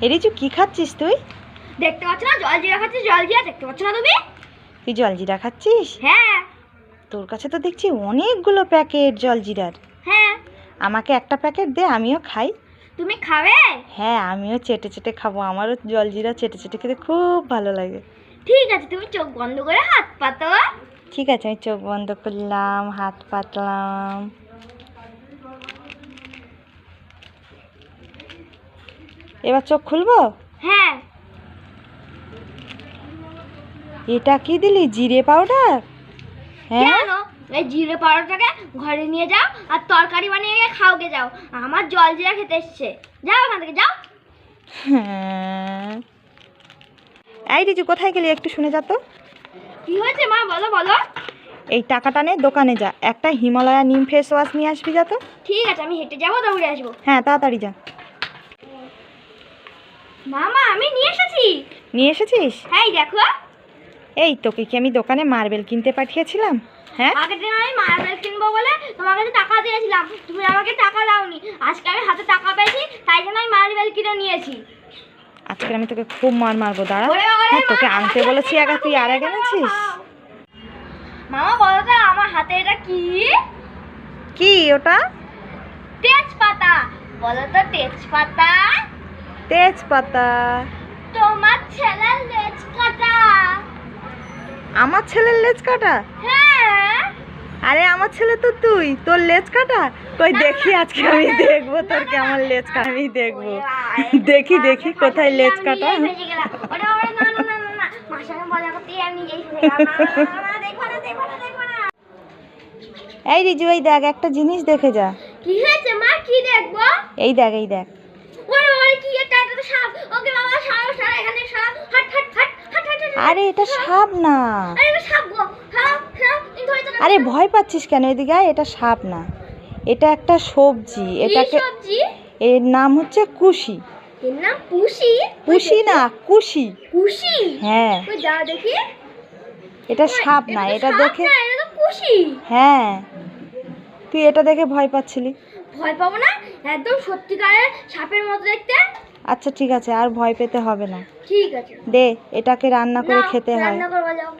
এরিচু কি খাচ্ছিস তুই? দেখতে পাচ্ছ না? জল জিরা খাচ্ছিস? জল জিরা দেখতে পাচ্ছ না তুমি? তুই জলজিরা খাচ্ছিস? হ্যাঁ। তোর কাছে তো দেখছি অনেকগুলো প্যাকেট জলজিরার হ্যাঁ। আমাকে একটা প্যাকেট দে আমিও খাই। তুমি খাবে? হ্যাঁ আমিও চেটে চেটে খাব। আমারও জলজিরা চেটে চেটে খেতে খুব ভালো লাগে। ঠিক আছে তুমি চোখ বন্ধ করে হাত পাতো ঠিক আছে আমি চোখ বন্ধ করলাম হাত পাতলাম। এবার চোখ খুলবো? হ্যাঁ। এটা কি দিলি? জিরে পাউডার? হ্যাঁ? এই জিরে পাউডারটাকে ঘরে নিয়ে যাও আর তরকারি বানিয়ে গিয়ে খাওকে যাও। আমার জল জিরা খেতে এসছে। যাও ওখান থেকে যাও। হ্যাঁ। এই রিজু কোথায় গেলি? একটু শুনে যা তো। কি হয়েছে মা? বলো বলো। এই টাকাটা নে দোকানে যা। একটা হিমালয়া নিম ফেস ওয়াশ নিয়ে আসবি যা তো। ঠিক আছে আমি হেঁটে যাব দৌড়ে আসব। হ্যাঁ তাড়াতাড়ি যা। মামা আমি নিয়ে এসেছি। নিয়ে এসেছিস? হ্যাঁ এই দেখো। এই তোকে কি আমি দোকানে মার্বেল কিনতে পাঠিয়েছিলাম? হ্যাঁ? আগের দিন আমি মার্বেল কিনবো বলে তোমার কাছে টাকা দিয়েছিলাম তুমি আমাকে টাকা দাওনি। আজকে আমি হাতে টাকা পেয়েছি তাই জন্য আমি মার্বেল কিনে নিয়েছি। আজকে আমি তোকে খুব মার মারবো দাঁড়া। হ্যাঁ তোকে আনতে বলেছি আগে তুই আর আগে এনেছিস মামা বলো তো আমার হাতে এটা কি? কি ওটা? তেজপাতা। বলো তো তেজপাতা? তেজপাতা তোমার ছেলের লেজ কাটা আমার ছেলের লেজ কাটা হ্যাঁ আরে আমার ছেলে তো তুই তোর লেজ কাটা কই দেখি আজকে আমি দেখব তোর কেমন লেজ কাটা আমি দেখব দেখি দেখি কোথায় লেজ কাটা। ওরে। এই রিজু এই দেখ একটা জিনিস দেখে যা কি হয়েছে মা কি দেখব এই দেখ এই দেখ ওরে বাবা রে, কি একটা আরে এটা সাপ না। আরে ধরে তো আরে ভয় পাচ্ছিস কেন এদিকে? এটা সাপ না। এটা একটা সবজি। এটাকে এর নাম হচ্ছে কুশি। এর নাম পুষি কুশি না কুশি। হ্যাঁ। যা দেখি। এটা সাপ না এটা দেখে হ্যাঁ। তুই এটা দেখে ভয় পাচ্ছিলি। ভয় পাবো না? একদম সত্যিকারের সাপের মতো দেখতে। আচ্ছা ঠিক আছে আর ভয় পেতে হবে না। ঠিক আছে। দে এটাকে রান্না করে খেতে হয়। রান্না করবা যাও।